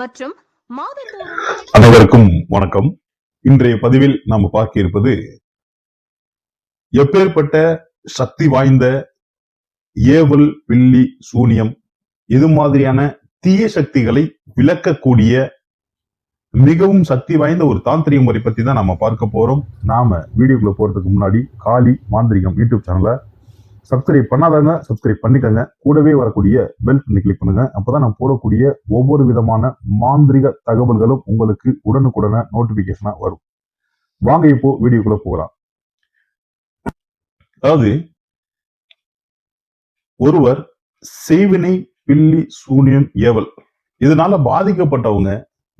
மற்றும் அனைவருக்கும் வணக்கம். இன்றைய பதிவில் நாம் பார்க்க இருப்பது எப்பேற்பட்ட சக்தி வாய்ந்த ஏவல் பில்லி சூனியம் இது மாதிரியான தீய சக்திகளை விளக்கக்கூடிய மிகவும் சக்தி வாய்ந்த ஒரு தாந்திரிக முறை பத்தி தான் நம்ம பார்க்க போறோம். நாம வீடியோக்குள்ள போறதுக்கு முன்னாடி காளி மாந்திரிகம் யூடியூப் சேனலை சப்ஸ்கிரைப் பண்ணாதவங்க சப்ஸ்கிரைப் பண்ணிக்கோங்க. கூடவே வரக்கூடிய பெல் பண்ணி கிளிக் பண்ணுங்க. அப்பதான் நான் போடக்கூடிய ஒவ்வொரு விதமான மாந்திரிக தகவல்களும் உங்களுக்கு உடனுக்குடனே நோட்டிபிகேஷனா வரும். வாங்க இப்போ வீடியோக்குள்ள போகலாம். அதாவது ஒருவர் செய்வினை பில்லி சூனியம் ஏவல். இதனால பாதிக்கப்பட்டவங்க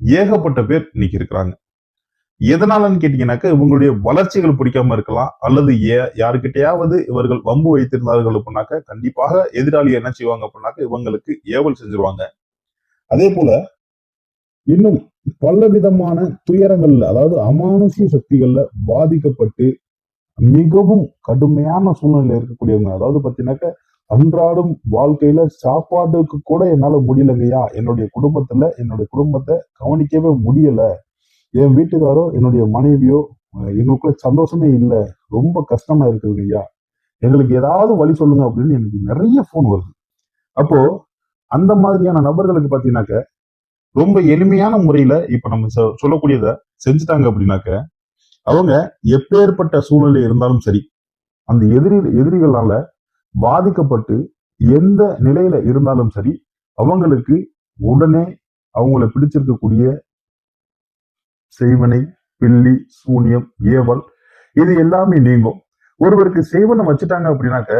ஏகப்பட்ட பேர் இன்னைக்கு இருக்கிறாங்க. எதனாலன்னு கேட்டீங்கன்னாக்க இவங்களுடைய வளர்ச்சிகள் பிடிக்காம இருக்கலாம் அல்லது ஏ யாருக்கிட்டையாவது இவர்கள் வம்பு வைத்திருந்தார்கள் அப்படின்னாக்க கண்டிப்பாக எதிராளி என்ன செய்வாங்க அப்படின்னாக்க இவங்களுக்கு ஏவல் செஞ்சிருவாங்க. அதே போல இன்னும் பல விதமான துயரங்கள்ல அதாவது அமானுஷ்ய சக்திகள்ல பாதிக்கப்பட்டு மிகவும் கடுமையான சூழ்நிலையில இருக்கக்கூடியவங்க. அதாவது பாத்தீங்கன்னாக்க அன்றாடம் வாழ்க்கையில சாப்பாட்டுக்கு கூட என்னால முடியலங்கய்யா. என்னுடைய குடும்பத்துல என்னுடைய குடும்பத்தை கவனிக்கவே முடியல. என் வீட்டுக்காரோ என்னுடைய மனைவியோ எங்களுக்குள்ள சந்தோஷமே இல்லை. ரொம்ப கஷ்டமா இருக்குது ஐயா எங்களுக்கு ஏதாவது வழி சொல்லுங்க அப்படின்னு எனக்கு நிறைய ஃபோன் வருது. அப்போ அந்த மாதிரியான நபர்களுக்கு பார்த்தீங்கன்னாக்க ரொம்ப எளிமையான முறையில இப்ப நம்ம சொ- சொல்லக்கூடியத செஞ்சுட்டாங்க அப்படின்னாக்க அவங்க எப்பேற்பட்ட சூழ்நிலை இருந்தாலும் சரி அந்த எதிரி எதிரிகளால பாதிக்கப்பட்டு எந்த நிலையில இருந்தாலும் சரி அவங்களுக்கு உடனே அவங்கள பிடிச்சிருக்கக்கூடிய செய்வனை பில்லி சூனியம் ஏவல் இது எல்லாமே நீங்கும். ஒருவருக்கு செய்வனை வச்சுட்டாங்க அப்படின்னாக்க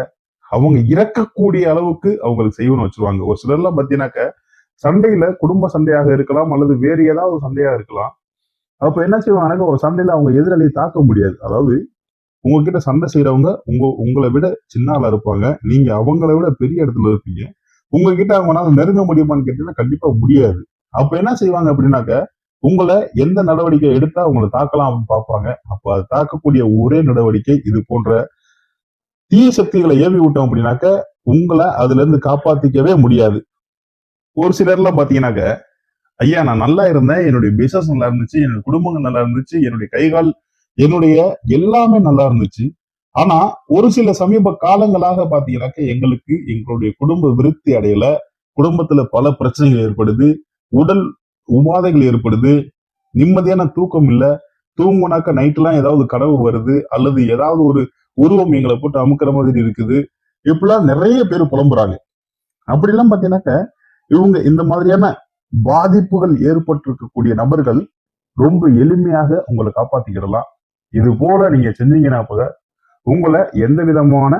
அவங்க இறக்கக்கூடிய அளவுக்கு அவங்களுக்கு செய்வனை வச்சிருவாங்க. ஒரு சிலர்லாம் பார்த்தீங்கன்னாக்க சண்டையில குடும்ப சண்டையாக இருக்கலாம் அல்லது வேறு ஏதாவது சண்டையா இருக்கலாம். அப்ப என்ன செய்வாங்கன்னாக்க ஒரு சண்டையில அவங்க எதிராளியை தாக்க முடியாது. அதாவது உங்ககிட்ட சண்டை செய்யறவங்க உங்க உங்களை விட சின்ன ஆளா இருப்பாங்க. நீங்க அவங்கள விட பெரிய இடத்துல இருப்பீங்க. உங்ககிட்ட அவங்களால நெருங்க முடியுமான்னு கேட்டீங்கன்னா கண்டிப்பா முடியாது. அப்ப என்ன செய்வாங்க அப்படின்னாக்க உங்களை எந்த நடவடிக்கை எடுத்தா உங்களை தாக்கலாம் அப்படின்னு பார்ப்பாங்க. அப்ப அது தாக்கக்கூடிய ஒரே நடவடிக்கை இது போன்ற தீய சக்திகளை ஏவி விட்டோம் அப்படின்னாக்க உங்களை அதுல இருந்து காப்பாத்திக்கவே முடியாது. ஒரு சிலர்லாம் பாத்தீங்கன்னாக்க ஐயா நான் நல்லா இருந்தேன். என்னுடைய பிசினஸ் நல்லா இருந்துச்சு. என்னுடைய குடும்பங்கள் நல்லா இருந்துச்சு. என்னுடைய கைகால் என்னுடைய எல்லாமே நல்லா இருந்துச்சு. ஆனா ஒரு சில சமீப காலங்களாக பாத்தீங்கன்னாக்க எங்களுக்கு எங்களுடைய குடும்ப விருத்தி அடையல. குடும்பத்துல பல பிரச்சனைகள் ஏற்படுது. உடல் உபாதைகள் ஏற்படுது நிம்மதியான தூக்கம் இல்லை தூங்குனாக்க நைட்லாம் ஏதாவது கனவு வருது அல்லது ஏதாவது ஒரு உருவம் எங்களை போட்டு அமுக்கிற மாதிரி இருக்குது. இப்படிலாம் நிறைய பேர் புலம்புறாங்க. அப்படிலாம் பாத்தீங்கன்னாக்க இவங்க இந்த மாதிரியான பாதிப்புகள் ஏற்பட்டிருக்கக்கூடிய நபர்கள் ரொம்ப எளிமையாக உங்களை காப்பாத்திக்கிடலாம். இது போல நீங்க செஞ்சீங்கன்னா போக உங்களை எந்த விதமான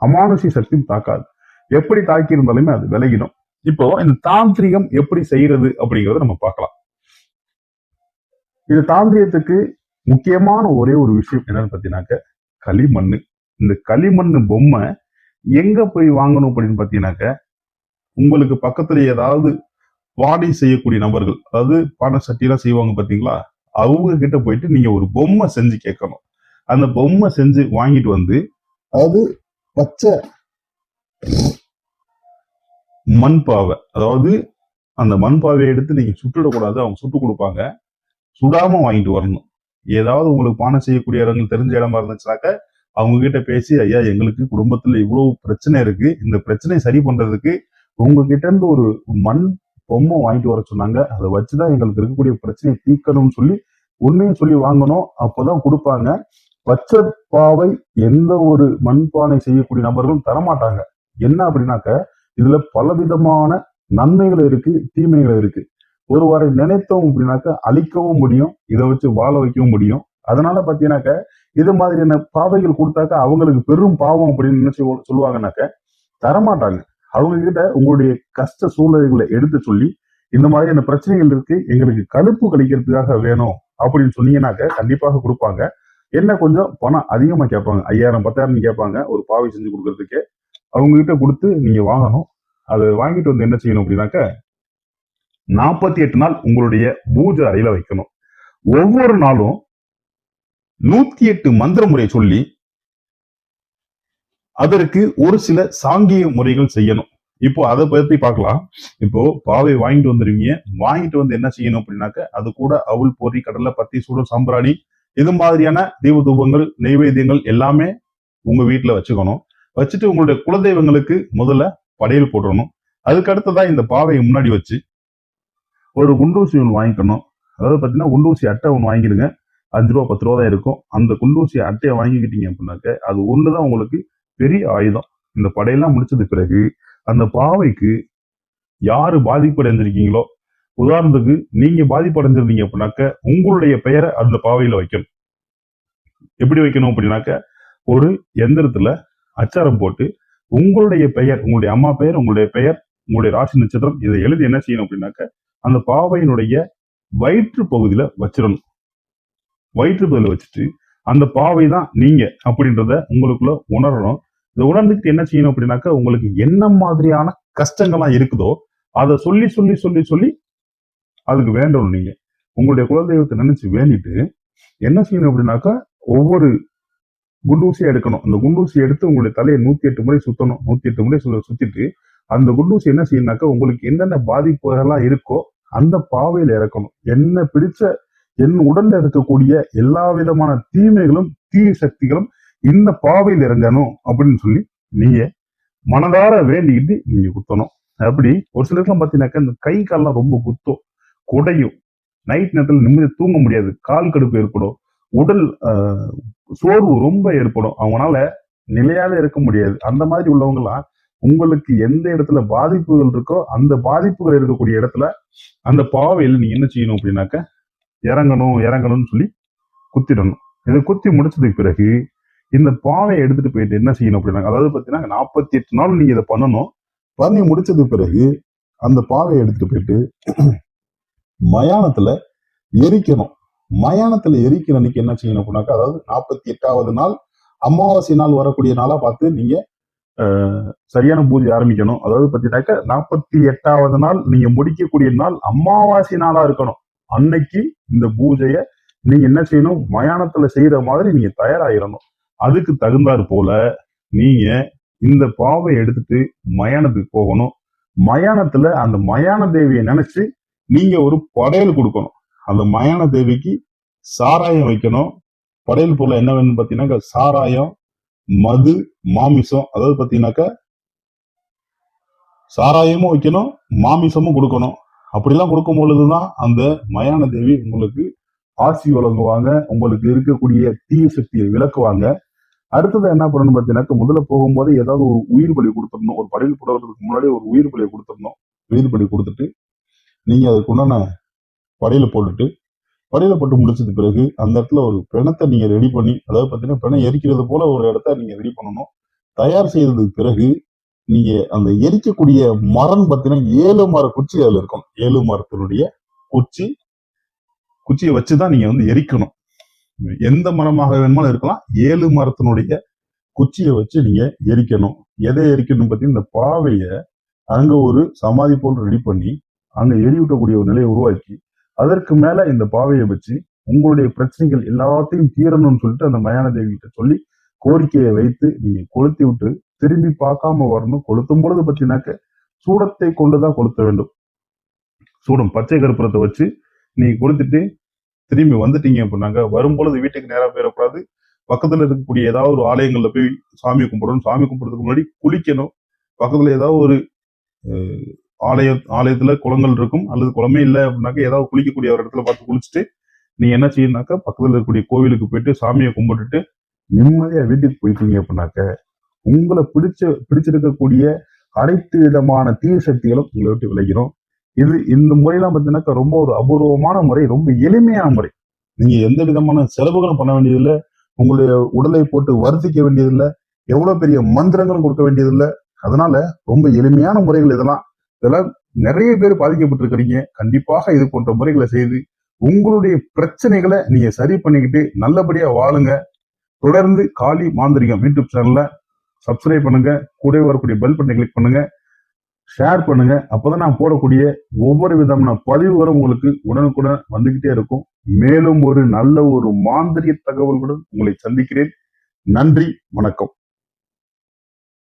அமானுஷி சக்தியும் தாக்காது. எப்படி தாக்கி இருந்தாலுமே அது விலகிடும். இப்போ இந்த தாந்திரிகம் எப்படி செய்யறது அப்படிங்கறத நம்ம பார்க்கலாம். இது தாந்திரியத்துக்கு முக்கியமான ஒரே ஒரு விஷயம் என்னன்னு பார்த்தீங்கன்னாக்க களிமண் இந்த களிமண் பொம்மை எங்க போய் வாங்கணும் அப்படின்னு பார்த்தீங்கன்னாக்க உங்களுக்கு பக்கத்துல ஏதாவது பாடி செய்யக்கூடிய நபர்கள் அதாவது பானை சட்டியெல்லாம் செய்வாங்க பாத்தீங்களா அவங்க கிட்ட போயிட்டு நீங்க ஒரு பொம்மை செஞ்சு கேட்கணும். அந்த பொம்மை செஞ்சு வாங்கிட்டு வந்து அது பச்சை மண்பாவை. அதாவது அந்த மண்பாவையை எடுத்து நீங்க சுட்டுடக்கூடாது அவங்க சுட்டு கொடுப்பாங்க. சுடாம வாங்கிட்டு வரணும். ஏதாவது உங்களுக்கு பானை செய்யக்கூடிய இடங்கள் தெரிஞ்ச இடமா இருந்துச்சுனாக்க அவங்க கிட்ட பேசி ஐயா எங்களுக்கு குடும்பத்துல இவ்வளவு பிரச்சனை இருக்கு. இந்த பிரச்சனையை சரி பண்றதுக்கு உங்ககிட்ட இருந்து ஒரு மண் பொம்மை வாங்கிட்டு வர சொன்னாங்க. அதை வச்சுதான் எங்களுக்கு இருக்கக்கூடிய பிரச்சனையை தீர்க்கணும்னு சொல்லி உண்மையும் சொல்லி வாங்கணும். அப்போதான் கொடுப்பாங்க. பச்சை பாவை எந்த ஒரு மண்பானை செய்யக்கூடிய நபர்களும் தரமாட்டாங்க. என்ன அப்படின்னாக்க இதுல பலவிதமான நன்மைகள் இருக்கு தீமைகள் இருக்கு. ஒருவரை நினைத்தோம் அப்படின்னாக்க அழிக்கவும் முடியும் இதை வச்சு வாழ வைக்கவும் முடியும். அதனால பாத்தீங்கன்னாக்க இது மாதிரியான பாவைகள் கொடுத்தாக்க அவங்களுக்கு பெரும் பாவம் அப்படின்னு நினைச்சு சொல்லுவாங்கன்னாக்க தரமாட்டாங்க. அவங்க கிட்ட உங்களுடைய கஷ்ட சூழ்நிலைகளை எடுத்து சொல்லி இந்த மாதிரியான பிரச்சனைகள் இருக்கு எங்களுக்கு கழுப்பு கழிக்கிறதுக்காக வேணும் அப்படின்னு சொன்னீங்கன்னாக்க கண்டிப்பாக கொடுப்பாங்க. என்ன கொஞ்சம் பணம் அதிகமா கேட்பாங்க ஐயாயிரம் பத்தாயிரம் கேட்பாங்க ஒரு பாவை செஞ்சு கொடுக்கறதுக்கு. அவங்க கிட்ட கொடுத்து நீங்க வாங்கணும். அதை வாங்கிட்டு வந்து என்ன செய்யணும் அப்படின்னாக்க நாற்பத்தி எட்டு நாள் உங்களுடைய பூஜை அறையில வைக்கணும். ஒவ்வொரு நாளும் நூத்தி எட்டு மந்திர முறை சொல்லி அதற்கு ஒரு சில சாங்கிய முறைகள் செய்யணும். இப்போ அதை பத்தி பார்க்கலாம். இப்போ பாவை வாங்கிட்டு வந்துருவீங்க. வாங்கிட்டு வந்து என்ன செய்யணும் அப்படின்னாக்க அது கூட அவுள் பொறி கடலை பத்தி சூடு சாம்பிராணி இது மாதிரியான தீப தூபங்கள் நெய்வேத்தியங்கள் எல்லாமே உங்க வீட்டுல வச்சுக்கணும். வச்சுட்டு உங்களுடைய குலதெய்வங்களுக்கு முதல்ல படையல் போடணும். அதுக்கு அடுத்ததான் இந்த பாவையை முன்னாடி வச்சு ஒரு குண்டூசி ஒன்று வாங்கிக்கணும். அதாவது பார்த்தீங்கன்னா குண்டூசி அட்டை ஒன்று வாங்கிடுங்க. அஞ்சு ரூபா பத்து ரூபா தான் இருக்கும். அந்த குண்டூசி அட்டையை வாங்கிக்கிட்டீங்க அப்படின்னாக்க அது ஒன்று தான் உங்களுக்கு பெரிய ஆயுதம். இந்த படையெல்லாம் முடிச்சது பிறகு அந்த பாவைக்கு யாரு பாதிப்படைஞ்சிருக்கீங்களோ உதாரணத்துக்கு நீங்க பாதிப்படைஞ்சிருந்தீங்க அப்படின்னாக்க உங்களுடைய பெயரை அந்த பாவையில வைக்கணும். எப்படி வைக்கணும் அப்படின்னாக்க ஒரு எந்திரத்துல அச்சாரம் போட்டு உங்களுடைய பெயர் உங்களுடைய அம்மா பெயர் உங்களுடைய பெயர் உங்களுடைய ராசி நட்சத்திரம் இதை எழுதி என்ன செய்யணும் அப்படின்னாக்க அந்த பாவையினுடைய வயிற்று பகுதியில வச்சிடணும். வயிற்று பகுதியில் வச்சுட்டு அந்த பாவை தான் நீங்க அப்படின்றத உங்களுக்குள்ள உணரணும். இதை உணர்ந்துட்டு என்ன செய்யணும் அப்படின்னாக்க உங்களுக்கு என்ன மாதிரியான கஷ்டங்கள்லாம் இருக்குதோ அதை சொல்லி சொல்லி சொல்லி சொல்லி அதுக்கு வேண்டணும் நீங்க. உங்களுடைய குலதெய்வத்தை நினைச்சு வேண்டிட்டு என்ன செய்யணும் அப்படின்னாக்கா ஒவ்வொரு குண்டூசியை எடுக்கணும். அந்த குண்டூசி எடுத்து உங்களுடைய தலையை நூத்தி எட்டு முறை சுத்தணும். நூத்தி எட்டு முறை சு- சுத்திட்டு அந்த குண்டூசி என்ன செய்யணும்னாக்கா உங்களுக்கு என்னென்ன பாதிப்புகள்லாம் இருக்கோ அந்த பாவையில் இறக்கணும். என்ன பிடிச்ச என் உடல்ல இருக்கக்கூடிய எல்லா விதமான தீமைகளும் தீய சக்திகளும் இந்த பாவையில் இறங்கணும் அப்படின்னு சொல்லி நீங்க மனதார வேண்டிக்கிட்டு நீங்க குத்தணும். அப்படி ஒரு சிலருக்குலாம் பார்த்தீங்கன்னாக்கா இந்த கை கால்லாம் ரொம்ப குத்தும் குடையும். நைட் நேரத்தில் நிம்மதி தூங்க முடியாது. கால் கடுப்பு ஏற்படும். உடல் சோர்வு ரொம்ப ஏற்படும். அவங்களால நிலையாக இருக்க முடியாது. அந்த மாதிரி உள்ளவங்களாம் உங்களுக்கு எந்த இடத்துல பாதிப்புகள் இருக்கோ அந்த பாதிப்புகள் இருக்கக்கூடிய இடத்துல அந்த பாவையில் நீங்க என்ன செய்யணும் அப்படின்னாக்க இறங்கணும் இறங்கணும்னு சொல்லி குத்திடணும். இதை குத்தி முடிச்சதுக்கு பிறகு இந்த பாவையை எடுத்துட்டு போயிட்டு என்ன செய்யணும் அப்படின்னா அதாவது பார்த்தீங்கன்னா நாற்பத்தி எட்டு நாள் நீங்க இதை பண்ணணும். பண்ணி முடிச்சதுக்கு பிறகு அந்த பாவையை எடுத்துட்டு போயிட்டு மயானத்துல எரிக்கணும். மயானத்துல எரிக்கிற அன்னைக்கு என்ன செய்யணும் அப்படின்னாக்கா அதாவது நாற்பத்தி எட்டாவது நாள் அமாவாசை நாள் வரக்கூடிய நாளா பார்த்து நீங்க சரியான பூஜை ஆரம்பிக்கணும். அதாவது பார்த்தீங்கன்னாக்கா நாற்பத்தி எட்டாவது நாள் நீங்க முடிக்கக்கூடிய நாள் அமாவாசை நாளா இருக்கணும். அன்னைக்கு இந்த பூஜையை நீங்க என்ன செய்யணும்? மயானத்துல செய்யற மாதிரி நீங்க தயாராகிடணும் அதுக்கு தகுந்தாற் போல நீங்க இந்த பாவை எடுத்துட்டு மயானத்துக்கு போகணும். மயானத்துல அந்த மயான தேவியை நினைச்சு நீங்க ஒரு படையல் கொடுக்கணும். அந்த மயான தேவிக்கு சாராயம் வைக்கணும். படையல் பொருள் என்ன வேணும்னு பார்த்தீங்கன்னாக்கா சாராயம் மது மாமிசம் அதாவது பார்த்தீங்கன்னாக்கா சாராயமும் வைக்கணும் மாமிசமும் கொடுக்கணும். அப்படிலாம் கொடுக்கும் பொழுதுதான் அந்த மயான தேவி உங்களுக்கு ஆசி வழங்குவாங்க உங்களுக்கு இருக்கக்கூடிய தீய சக்தியை விளக்குவாங்க. அடுத்தது என்ன பண்ணணும் பார்த்தீங்கன்னாக்கா முதல்ல போகும்போது ஏதாவது ஒரு உயிர் பலி கொடுத்துடணும். ஒரு படையில் போடுறதுக்கு முன்னாடி ஒரு உயிர் பலியை கொடுத்துடணும். உயிர் பலி கொடுத்துட்டு நீங்க அதுக்கு உண்டான படையில போட்டுட்டு படையில போட்டு முடிச்சது பிறகு அந்த இடத்துல ஒரு பிணத்தை நீங்க ரெடி பண்ணி அதாவது பார்த்தீங்கன்னா பிணம் எரிக்கிறது போல ஒரு இடத்த நீங்க ரெடி பண்ணணும். தயார் செய்ததுக்கு பிறகு நீங்க அந்த எரிக்கக்கூடிய மரம் பார்த்தீங்கன்னா ஏழு மர குச்சி அதுல இருக்கும். ஏழு மரத்தினுடைய குச்சி குச்சியை வச்சுதான் நீங்க வந்து எரிக்கணும். எந்த மரமாக வேணுமாலும் இருக்கலாம். ஏழு மரத்தினுடைய குச்சியை வச்சு நீங்க எரிக்கணும். எதை எரிக்கணும் பார்த்தீங்கன்னா இந்த பாவைய அங்க ஒரு சமாதி போல் ரெடி பண்ணி அங்க எரியூட்டக்கூடிய ஒரு நிலையை உருவாக்கி அதற்கு மேல இந்த பாவையை வச்சு உங்களுடைய பிரச்சனைகள் எல்லாத்தையும் தீரணும்னு சொல்லிட்டு அந்த மயான தேவி கிட்ட சொல்லி கோரிக்கையை வைத்து நீங்க கொளுத்தி விட்டு திரும்பி பார்க்காம வரணும். கொளுத்தும் பொழுது பார்த்தீங்கன்னாக்க சூடத்தை கொண்டுதான் கொளுத்த வேண்டும். சூடம் பச்சை கருப்புறத்தை வச்சு நீங்க கொளுத்திட்டு திரும்பி வந்துட்டீங்க அப்படின்னாங்க. வரும்பொழுது வீட்டுக்கு நேராக போயிடக்கூடாது. பக்கத்துல இருக்கக்கூடிய ஏதாவது ஒரு ஆலயங்கள்ல போய் சாமி கும்பிடணும். சாமி கும்பிடுறதுக்கு முன்னாடி குளிக்கணும். பக்கத்துல ஏதாவது ஒரு ஆலய ஆலயத்துல குளங்கள் இருக்கும். அல்லது குளமே இல்லை அப்படின்னாக்க ஏதாவது குளிக்கக்கூடிய ஒரு இடத்துல பார்த்து குளிச்சுட்டு நீங்க என்ன செய்யணும்னாக்கா பக்கத்துல இருக்கக்கூடிய கோவிலுக்கு போயிட்டு சாமியை கும்பிட்டுட்டு நிம்மதியா வீட்டுக்கு போயிட்டீங்க அப்படின்னாக்க உங்களை பிடிச்ச பிடிச்சிருக்கக்கூடிய அனைத்து விதமான தீய சக்திகளும் உங்களை விட்டு விளைகிறோம் இது இந்த முறையெல்லாம் பார்த்தீங்கன்னாக்கா ரொம்ப ஒரு அபூர்வமான முறை ரொம்ப எளிமையான முறை. நீங்க எந்த விதமான செலவுகளும் பண்ண வேண்டியதில்லை உங்களுடைய உடலை போட்டு வருத்திக்க வேண்டியதில்லை எவ்வளவு பெரிய மந்திரங்களும் கொடுக்க வேண்டியதில்லை. அதனால ரொம்ப எளிமையான முறைகள் இதெல்லாம். இதெல்லாம் நிறைய பேர் பாதிக்கப்பட்டிருக்கிறீங்க. கண்டிப்பாக இது போன்ற முறைகளை செய்து உங்களுடைய பிரச்சனைகளை நீங்க சரி பண்ணிக்கிட்டு நல்லபடியா வாழுங்க. தொடர்ந்து காளி மாந்திரிகம் யூடியூப் சேனல்ல சப்ஸ்கிரைப் பண்ணுங்க. கூட வரக்கூடிய பெல் பட்டனை கிளிக் பண்ணுங்க. ஷேர் பண்ணுங்க. அப்பதான் நான் போடக்கூடிய ஒவ்வொரு விதமான பதிவுகளும் உங்களுக்கு உடனுக்குடன் வந்துகிட்டே இருக்கும். மேலும் ஒரு நல்ல ஒரு மாந்திரிய தகவல்களுடன் உங்களை சந்திக்கிறேன். நன்றி. வணக்கம்.